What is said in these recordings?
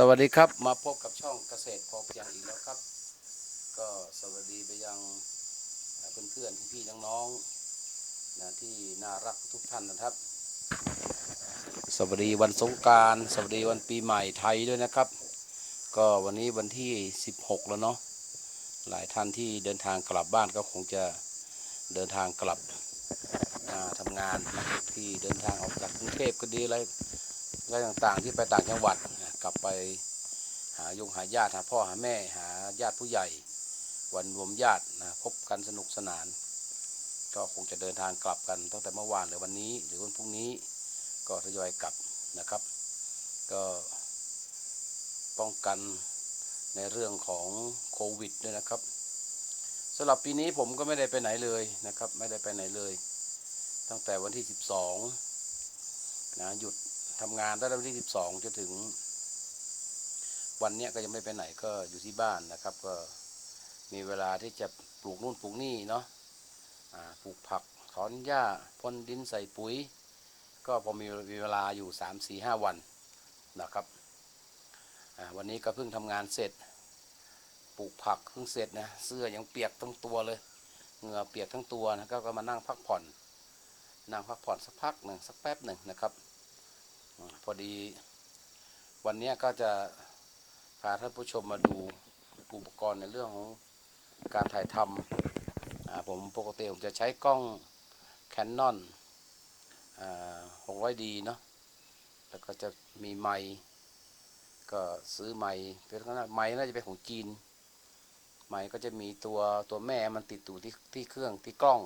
สวัสดีครับมาพบกับช่องเกษตรพอเพียงอีกแล้วครับ ก็สวัสดีไปยังเพื่อนๆพี่ๆน้องๆนะที่น่ารักทุกท่านนะครับ สวัสดีวันสงการสวัสดีวันปีใหม่ไทยด้วยนะครับ ก็วันนี้วันที่ 16 แล้วเนาะหลายท่านที่เดินทางกลับบ้านก็คงจะเดินทางกลับมาทำงานที่เดินทางออกจากกรุงเทพก็ดีอะไร อะต่างๆที่ไปต่างจังหวัดกลับไปหายงหาญาติหาพ่อหาแม่หาญาติผู้ใหญ่ วันรวมญาตินะพบกันสนุกสนาน ก็คงจะเดินทางกลับกันตั้งแต่เมื่อวานหรือวันนี้ หรือวันพรุ่งนี้ก็ทยอยกลับนะครับ ก็ป้องกันในเรื่องของโควิดด้วยนะครับสำหรับปีนี้ผมก็ไม่ได้ไปไหนเลยนะครับ ไม่ได้ไปไหนเลย ตั้งแต่วันที่ 12นะหยุด ทำงานตั้งแต่วันที่ 12จนถึง วันเนี้ยก็ยังไม่ไปไหนก็อยู่ที่บ้านนะครับ ก็มีเวลาที่จะปลูกนู่นปลูกนี่เนาะปลูกผักถอนหญ้าพ่นดินใส่ปุ๋ย ก็พอมีมีเวลาอยู่ 3 4 5 วันนะครับวันนี้ก็เพิ่งทำงานเสร็จ ปลูกผักเพิ่งเสร็จนะเสื้อยังเปียกทั้งตัวเลยเหงื่อเปียกทั้งตัวนะก็มานั่งพักผ่อน นั่งพักผ่อนสักพักหนึ่งสักแป๊บหนึ่งนะครับ พอดีวันนี้ก็จะพาท่านผู้ชมมาดูอุปกรณ์ในเรื่องของการถ่ายทำผมปกติผมจะใช้กล้อง Canon อ่า 600D เนาะแล้วก็จะมีไมค์ก็ซื้อไมค์เป็นขนาดไมค์น่าจะเป็นของจีน ไมค์ก็จะมีตัวตัวแม่มันติดอยู่ที่ที่เครื่องที่กล้อง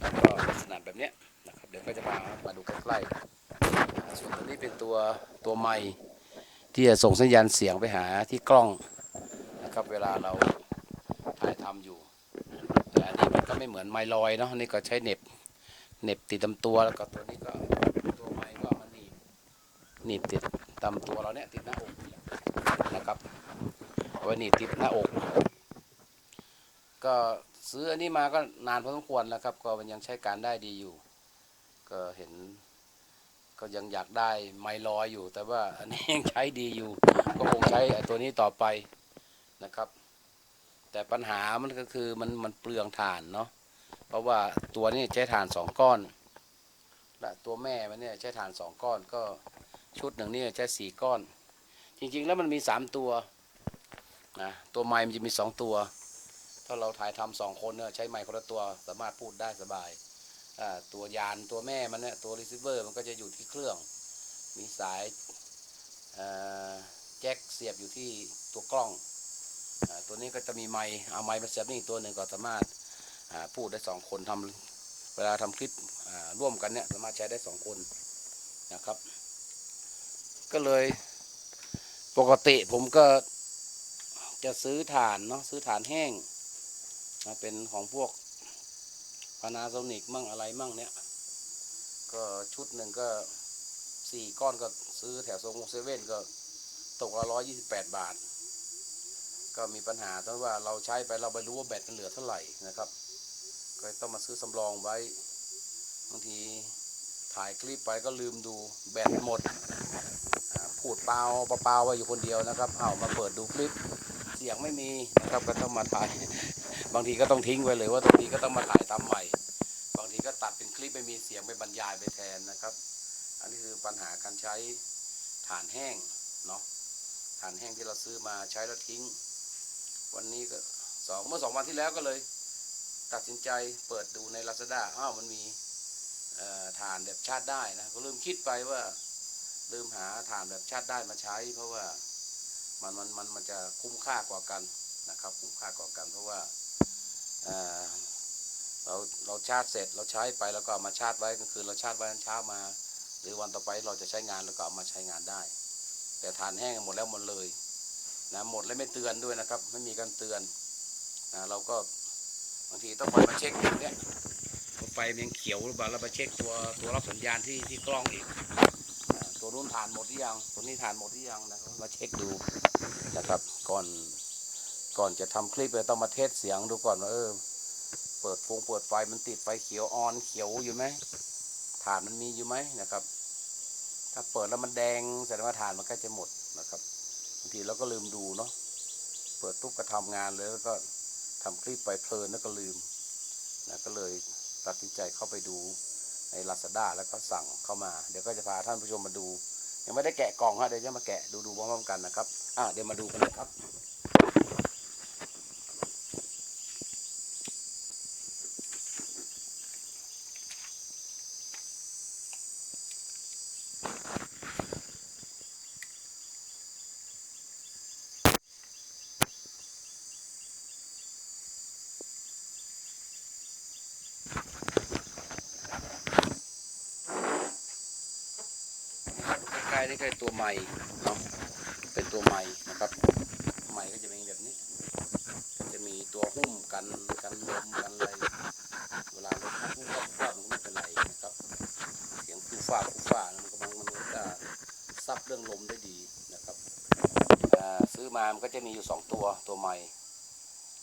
แล้วก็ลักษณะแบบเนี้ยนะครับเดี๋ยวก็จะมามาดูใกล้ๆ ส่วนตัวนี้เป็นตัวตัวไม้ที่จะส่งสัญญาณเสียงไปหาที่กล้องนะครับเวลาเราถ่ายทำอยู่แต่อันนี้มันก็ไม่เหมือนไม้ลอยเนาะนี่ก็ใช้เหน็บเหน็บติดตาตัวแล้วก็ตัวนี้ก็ตัวไม้ก็มันหนีบหนีบติดตามตัวเราเนี่ยติดหน้าอกนะครับว้หนีบติดหน้าอก ก็ซื้ออันนี้มาก็นานพอสมควรแล้วครับ ก็มันยังใช้การได้ดีอยู่ ก็เห็น ก็ยังอยากได้ไมลอยอยู่ แต่ว่าอันนี้ยังใช้ดีอยู่ ก็คงใช้ตัวนี้ต่อไปนะครับ แต่ปัญหามันก็คือมันมันเปลืองถ่านเนาะเพราะว่าตัวนี้ใช้ถ่านสองก้อน และตัวแม่มันเนี่ยใช้ถ่านสองก้อนก็ชุดหนึ่งนี่ใช้สี่ก้อน จริงๆแล้วมันมีสามตัวนะตัวไม้มันจะมีสองตัว ถ้าเราถ่ายทำสองคนเนี่ยใช้ไม้คนละตัวสามารถพูดได้สบาย ตัวยานตัวแม่มันเนี่ยตัวรีเซิเวอร์มันก็จะอยู่ที่เครื่อง มีสายแจ็คเสียบอยู่ที่ตัวกล้องอตัวนี้ก็จะมีไมค์เอาไมค์มาเสียบนี่ตัวหนึ่งก็สามารถพูดได้สองคนทำเวลาทำคลิปร่วมกันเนี่ยสามารถใช้ได้สองคนนะครับ ก็เลยปกติผมก็จะซื้อถ่านเนาะซื้อถ่านแห้งมาเป็นของพวก พานาโซนิกมั่งอะไรมั่งเนี้ยก็ชุดหนึ่งก็สี่ก้อนก็ซื้อแถวโซงเซเว่นก็ตกละร้อยยี่สิบแปดบาท ก็มีปัญหาตรงว่าเราใช้ไปเราไม่รู้ว่าแบตมันเหลือเท่าไหร่นะครับ ก็ต้องมาซื้อสำรองไว้บางทีถ่ายคลิปไปก็ลืมดูแบตหมดอ่าพูดเปล่าเปล่าไว้อยู่คนเดียวนะครับ เอามาเปิดดูคลิปเสียงไม่มีนะครับก็ต้องมาถ่าย บางทีก็ต้องทิ้งไว้เลย ว่าบางทีก็ต้องมาถ่ายทำใหม่ บางทีก็ตัดเป็นคลิปไม่มีเสียงไปบรรยายไปแทนนะครับ อันนี้คือปัญหาการใช้ถ่านแห้งเนาะถ่านแห้งที่เราซื้อมาใช้แล้วทิ้ง วันนี้ก็สองเมื่อสองวันที่แล้วก็เลย ตัดสินใจเปิดดูใน Lazada อ้าวมันมีเอ่อถ่านแบบชาร์จได้นะก็ลืมคิดไปว่าลืมหาถ่านแบบชาร์จได้มาใช้ เพราะว่ามันมันมันมันจะคุ้มค่ากว่ากันนะครับ คุ้มค่ากว่ากันเพราะว่า เราเราชาร์จเสร็จเราใช้ไปแล้วก็มาชาร์จไว้ก็คือเราชาร์จไว้ตอนเช้ามา หรือวันต่อไปเราจะใช้งานแล้วก็เอามาใช้งานได้ แต่ฐานแห้งหมดแล้วหมดเลยนะหมดแล้วไม่เตือนด้วยนะครับ ไม่มีการเตือนนะเราก็บางทีต้องคอยมาเช็คอย่างเนี้ยว่าไฟมันยังเขียวหรือเปล่าเรามาเช็คตัวตัวรับสัญญาณที่ที่กล้องอีกตัวนู้นฐานหมดหรือยังตัวนี้ฐานหมดหรือยังนะครับมาเช็คดูนะครับก่อน ก่อนจะทำคลิปเราต้องมาเทสเสียงดูก่อนว่าเออ เปิดฟงเปิดไฟมันติดไฟเขียวออนเขียวอยู่ไหมถ่านมันมีอยู่ไหมนะครับ ถ้าเปิดแล้วมันแดงแสดงว่าถ่านมันใกล้จะหมดนะครับบางทีเราก็ลืมดูเนาะเปิดปุ๊บก็ทำงานเลยแล้วก็ทำคลิปไปเพลินแล้วก็ลืมนะก็เลยตัดสินใจเข้าไปดูใน Lazada แล้วก็สั่งเข้ามา เดี๋ยวก็จะพาท่านผู้ชมมาดู ยังไม่ได้แกะกล่องฮะเดี๋ยวจะมาแกะดูดูพร้อมๆกันนะครับ อะเดี๋ยวมาดูกันเลยครับ ใกล้ๆนี่ก็ตัวใหม่เนาะเป็นตัวใหม่นะครับใหม่ก็จะเป็นแบบนี้ จะมีตัวหุ้มกันกันลมกันอะไรเวลารถพุ่งพุ่งฟ้ามันก็ไม่เป็นไรนะครับ เสียงฟูฟ้าฟูฟ้ามันก็มันมันก็จะซับเรื่องลมได้ดีนะครับซื้อมามันก็จะมีอยู่สองตัวตัวใหม่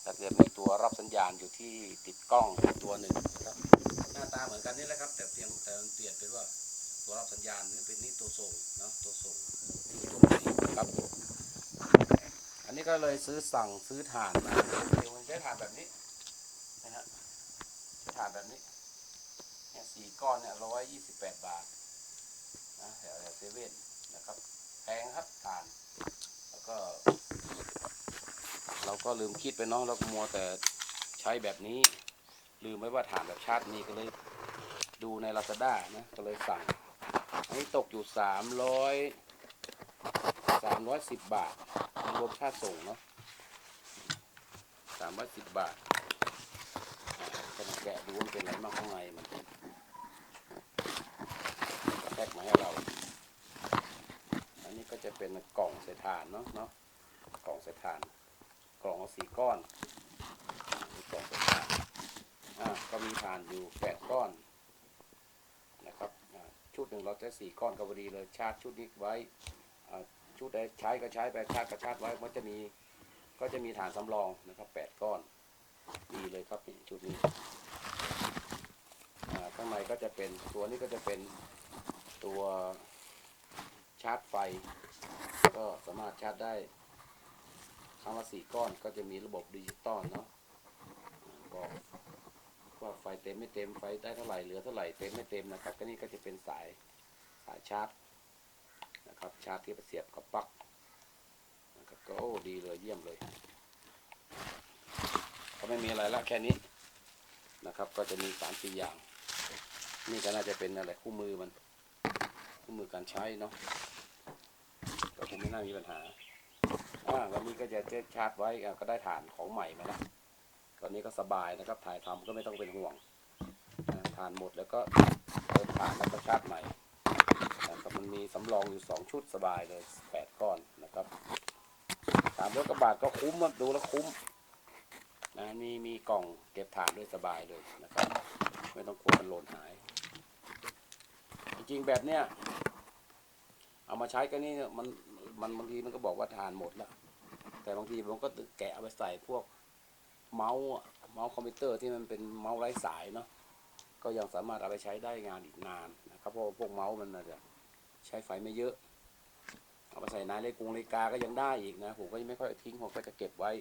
แล้วจะมีตัวรับสัญญาณอยู่ที่ติดกล้องตัวหนึ่งนะครับหน้าตาเหมือนกันนี่แหละครับ แต่เพียงแต่เปลี่ยนเป็นว่า ตัวรับสัญญาณนี่เป็นนี่ตัวส่งเนาะตัวส่งนี่ตัวใหม่ครับอันนี้ก็เลยซื้อสั่งซื้อถ่านมาเดี๋ยวมันใช้ถ่านแบบนี้นะฮะใช้ถ่านแบบนี้เนี่ยสี่ก้อนเนี่ยร้อยยี่สิบแปดบาทนะแถวแถวเซเว่นนะครับแพงครับถ่านแล้วก็ เราก็ลืมคิดไปเนาะเรามัวแต่ใช้แบบนี้ ลืมไว้ว่าถ่านแบบชาตินี้ก็เลยดูใน Lazada นะก็เลยสั่ง อันนี้ตกอยู่สามร้อยสามร้อยสิบบาทรวมค่าส่งเนาะสามร้อยสิบบาทก็มาแกะดูว่ามันเป็นอะไรบ้าข้างในมันแพ็กมาให้เรา อันนี้ก็จะเป็นกล่องใส่ถ่านเนาะเนาะกล่องใส่ถ่าน กล่องสี่ก้อนอ่ากล่องใส่ถ่านอ่าก็มีถ่านอยู่แปดก้อน ชุดหนึ่งเราจะสี่ก้อนก็พอดีเลยชาร์จชุดนี้ไว้ชุดใดใช้ก็ใช้ไปชาร์จก็ชาร์จไว้มันจะมีก็จะมีฐานสำรองนะครับแปดก้อนดีเลยครับชุดนี้ข้างในก็จะเป็นตัวนี้ก็จะเป็นตัวชาร์จไฟ ก็สามารถชาร์จได้ครั้งละสี่ก้อนก็จะมีระบบดิจิตอลเนาะ ว่าไฟเต็มไม่เต็มไฟได้เท่าไหร่เหลือเท่าไหร่เต็มไม่เต็มนะครับก็นี่ก็จะเป็นสายสายชาร์จนะครับชาร์จที่เสียบกับปลั๊กนะครับก็โอ้ดีเลยเยี่ยมเลย ก็ไม่มีอะไรละแค่นี้นะครับ ก็จะมีสามสี่อย่าง นี่ก็น่าจะเป็นอะไรคู่มือมันคู่มือการใช้เนาะก็คงไม่น่ามีปัญหาอ่าแล้วนี้ก็จะชาร์จไว้ก็ได้ฐานของใหม่มาแล้ว ตอนนี้ก็สบายนะครับ ถ่ายทำก็ไม่ต้องเป็นห่วงทานหมดแล้วก็เติมถ่านแล้วก็ชาร์จใหม่นะครับมันมีสำรองอยู่สองชุดสบายเลยแปดก้อนนะครับสามร้อยกว่าบาทก็คุ้มครับดูแล้วคุ้มนะมีมีกล่องเก็บถ่านด้วยสบายเลยนะครับ ไม่ต้องกลัวมันหล่นหาย จริงๆแบบเนี้ยเอามาใช้กันนี่มันมันบางทีมันก็บอกว่าทานหมดแล้ว แต่บางทีผมก็แกะเอาไปใส่พวก เมาส์เมาส์คอมพิวเตอร์ที่มันเป็นเมาส์ไร้สายเนาะก็ยังสามารถเอาไปใช้ได้งานอีกนานนะครับเพราะพวกเมาส์มันจะใช้ไฟไม่เยอะ เอาไปใส่นาฬิกานาฬิกาก็ยังได้อีกนะผมก็ยังไม่ค่อยทิ้งผมก็จะเก็บไว้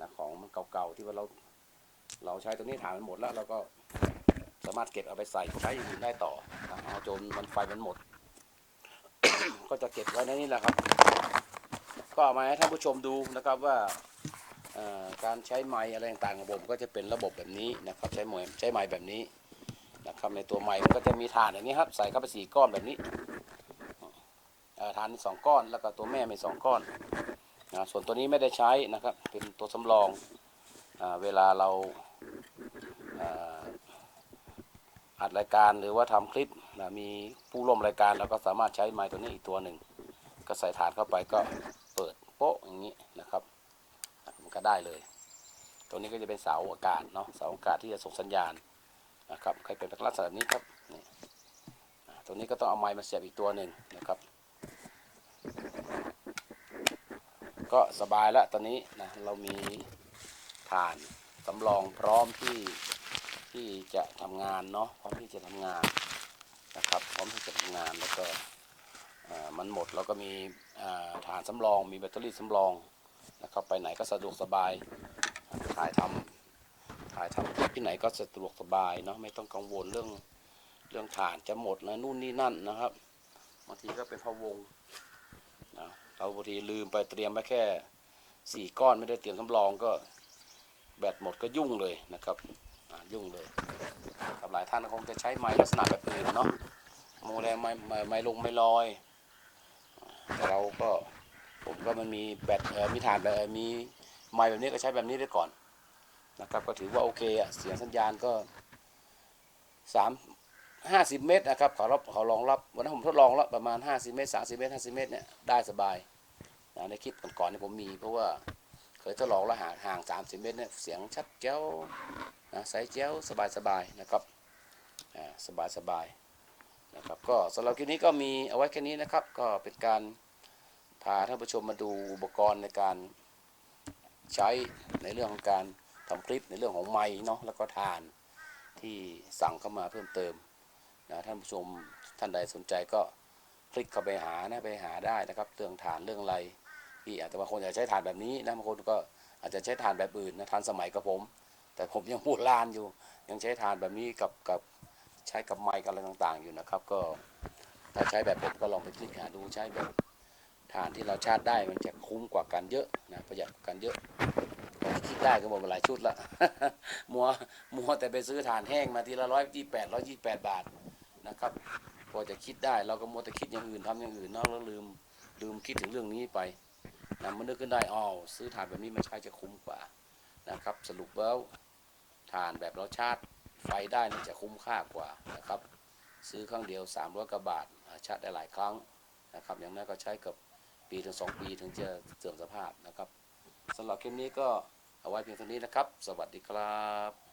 นะของมันเก่าๆที่ว่าเราเราใช้ตัวนี้ฐานมันหมดแล้วเราก็สามารถเก็บเอาไปใส่ใช้อย่างอื่นได้ต่อนะเอาจนมันไฟมันหมด ก็จะเก็บไว้ในนี้แหละครับ ก็เอามาให้ท่านผู้ชมดูนะครับว่า การใช้ไม้อะไรต่างๆของผมก็จะเป็นระบบแบบนี้นะครับ ใช้ไม้ใช้ไม้แบบนี้นะครับในตัวไม้มันก็จะมีฐานอย่างนี้ครับใส่เข้าไปสี่ก้อนแบบนี้ฐานสองก้อนแล้วก็ตัวแม่มีสองก้อนนะส่วนตัวนี้ไม่ได้ใช้นะครับเป็นตัวสำรองอเวลาเราอัดรายการหรือว่าทำคลิปนะมีผู้ร่วมรายการเราก็สามารถใช้ไม้ตัวนี้อีกตัวหนึ่งก็ใส่ฐานเข้าไปก็เปิดโป๊ะอย่างนี้ ก็ได้เลยตัวนี้ก็จะเป็นเสาอากาศเนาะเสาอากาศที่จะส่งสัญญาณนะครับใครเป็นลักษณะแบบนี้ครับนี่ตัวนี้ก็ต้องเอาไม้มาเสียบอีกตัวหนึ่งนะครับ ก็สบายแล้วตอนนี้นะเรามีฐานสำรองพร้อมที่ที่จะทำงานเนาะพร้อมที่จะทำงานนะครับ พร้อมที่จะทำงานแล้วก็มันหมดแล้วก็มีฐานสำรองมีแบตเตอรี่สำรอง นะครับไปไหนก็สะดวกสบายถ่ายทำถ่ายทำที่ไหนก็สะดวกสบายเนาะไม่ต้องกังวลเรื่องเรื่องฐานจะหมดนะนู่นนี่นั่นนะครับบางทีก็เป็นพะวงนะเราบางทีลืมไปเตรียมไว้แค่สี่ก้อนไม่ได้เตรียมสำรองก็แบตหมดก็ยุ่งเลยนะครับยุ่งเลยครับหลายท่านคงจะใช้ไม้ลักษณะแบบอื่นเนาะโมแรงไม่ไม่ไม่ลงไม่ลอยแต่เราก็ ผมก็มันมีแบตมีฐานแบบมีไม้แบบนี้ก็ใช้แบบนี้ได้ก่อนนะครับก็ถือว่าโอเคอะเสียงสัญญาณก็สามห้าสิบเมตรนะครับเขารับเขารองรับวันนั้นผมทดลองแล้วประมาณห้าสิบเมตรสามสิบเมตรห้าสิบเมตรเนี่ยได้สบายนะในคลิปก่อนๆนี่ผมมี เพราะว่าเคยทดลองแล้วห่างห่างสามสิบเมตรเนี่ยเสียงชัดแจ้วนะใสแจ้วสบายสบายๆนะครับอ่าสบายสบายๆนะครับก็สำหรับคลิปนี้ก็มีเอาไว้แค่นี้นะครับ ก็เป็นการ พาท่านผู้ชมมาดูอุปกรณ์ในการใช้ในเรื่องของการทำคลิปในเรื่องของไม้เนาะแล้วก็ทานที่สั่งเข้ามาเพิ่มเติมนะท่านผู้ชมท่านใดสนใจก็คลิกเข้าไปหานะไปหาได้นะครับเรื่องฐานเรื่องอะไรที่อาจจะบางคนอยากใช้ฐานแบบนี้นะบางคนก็อาจจะใช้ฐานแบบอื่นนะฐานสมัยกับผม แต่ผมยังพูดลานอยู่ ยังใช้ฐานแบบนี้กับกับใช้กับไมค์กับอะไรต่างๆ อยู่นะครับ ก็ถ้าใช้แบบผมก็ลองไปคลิกหาดูใช้แบบ ฐานที่เราชาร์จได้มันจะคุ้มกว่ากันเยอะนะประหยัดกันเยอะคิดได้ก็หมดมาหลายชุดละมัวมัวแต่ไปซื้อฐานแห้งมาทีละร้อยยี่แปดร้อยยี่แปดบาทนะครับพอจะคิดได้เราก็มัวแต่คิดอย่างอื่นทำอย่างอื่นนาะแล้วลืมลืมคิดถึงเรื่องนี้ไปนะมันนึกขึ้นได้อ๋อซื้อฐานแบบนี้มาใช้จะคุ้มกว่านะครับ สรุปแล้วฐานแบบเราชาร์จไฟได้นี่จะคุ้มค่ากว่านะครับ ซื้อครั้งเดียว300กว่าบาทชาร์จได้หลายครั้งนะครับอย่างนั้นก็ใช้กับ ปีถึง 2 ปีถึงจะเสื่อมสภาพนะครับสำหรับคลิปนี้ก็เอาไว้เพียงเท่านี้นะครับ สวัสดีครับ